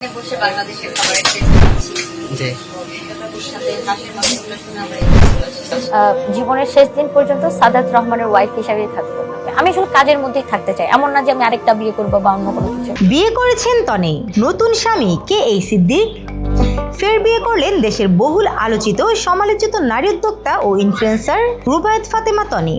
বসে বাংলাদেশের জীবনের শেষ দিন পর্যন্ত সাদাত রহমানের ওয়াইফ হিসাবে থাকব। আমি শুধু কাজের মধ্যেই থাকতে চাই। এমন না যে আমি আরেকটা বিয়ে করব বা অন্য কোনো কিছু। বিয়ে করেছেন তনে নতুন স্বামী কে এই সিদ্দিক? বিয়ে করলেন দেশের বহুল আলোচিত সমালোচিত নারী উদ্যোক্তা ও ইনফ্লুয়েন্সার রুবায়ত ফাতেমা তনি।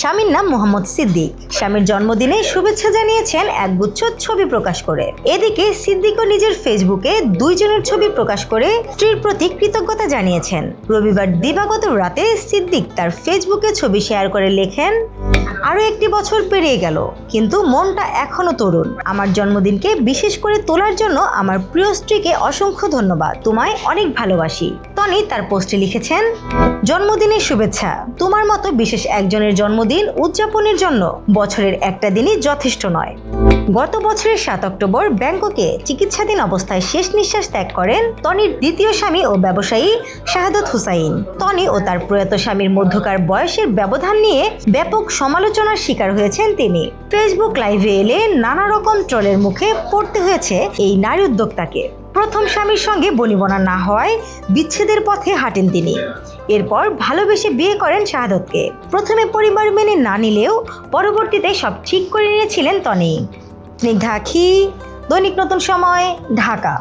স্বামীর নাম মোহাম্মদ সিদ্দিক। স্বামীর জন্মদিনে শুভেচ্ছা জানিয়েছেন এক গুচ্ছ ছবি প্রকাশ করে। এদিকে সিদ্দিকও নিজের ফেসবুকে দুইজনের ছবি প্রকাশ করে স্ত্রীর প্রতি কৃতজ্ঞতা জানিয়েছেন। রবিবার দিবাগত রাতে সিদ্দিক তার ফেসবুকে ছবি শেয়ার করে লেখেন, আরও একটি বছর পেরিয়ে গেল, কিন্তু মনটা এখনও তরুণ। আমার জন্মদিনকে বিশেষ করে তোলার জন্য আমার প্রিয় স্ত্রীকে অসংখ্য ধন্যবাদ। তোমায় অনেক ভালোবাসি। টনি তার পোস্টে লিখেছেন, জন্মদিনের শুভেচ্ছা। তোমার মতো বিশেষ একজনের জন্মদিন উদযাপনের জন্য বছরের একটা দিনই যথেষ্ট নয়। গত বছরের সাত অক্টোবর ব্যাংককে চিকিৎসাধীন অবস্থায় শেষ নিঃশ্বাস ত্যাগ করেন টনির দ্বিতীয় স্বামী ও ব্যবসায়ী শাহাদত হুসাইন। টনি ও তার প্রয়াত স্বামীর মধ্যকার বয়সের ব্যবধান নিয়ে ব্যাপক সমালোচনার শিকার হয়েছেন তিনি। ফেসবুক লাইভে এলে নানা রকম ট্রলের মুখে পড়তে হয়েছে এই নারী উদ্যোক্তাকে। প্রথম স্বামীর সঙ্গে বনিবনা না হওয়ায় বিচ্ছেদের পথে হাঁটেন তিনি। এরপর ভালোবেসে বিয়ে করেন শাহাদতকে। প্রথমে পরিবার মেনে না নিলেও পরবর্তীতে সব ঠিক করে নিয়েছিলেন তনি স্নিগ্ধা আখি, দৈনিক নতুন সময়, ঢাকা।